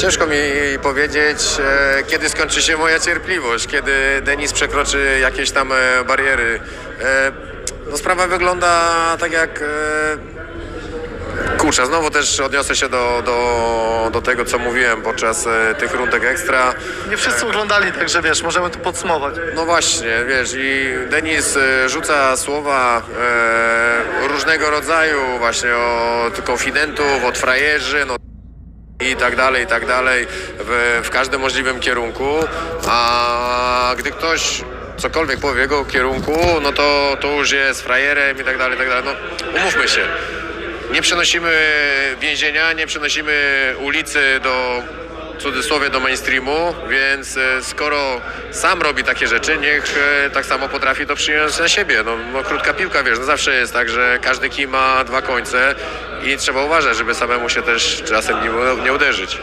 Ciężko mi powiedzieć, e, kiedy skończy się moja cierpliwość, kiedy Denis przekroczy jakieś tam e, bariery. E, no sprawa wygląda tak jak... Kurczę, znowu też odniosę się do, do, do tego, co mówiłem podczas e, tych rundek ekstra. Nie wszyscy oglądali, także wiesz, możemy to podsumować. No właśnie, wiesz, i Denis e, rzuca słowa e, różnego rodzaju, właśnie od konfidentów, od frajerzy, no i tak dalej, i tak dalej, w, w każdym możliwym kierunku, a gdy ktoś cokolwiek powie w jego kierunku, no to, to już jest frajerem i tak dalej, i tak dalej, no umówmy się. Nie przenosimy więzienia, nie przenosimy ulicy do cudzysłowie do mainstreamu, więc e, skoro sam robi takie rzeczy, niech e, tak samo potrafi to przyjąć na siebie. No, no krótka piłka, wiesz, no zawsze jest tak, że każdy kij ma dwa końce i trzeba uważać, żeby samemu się też czasem nie, nie uderzyć.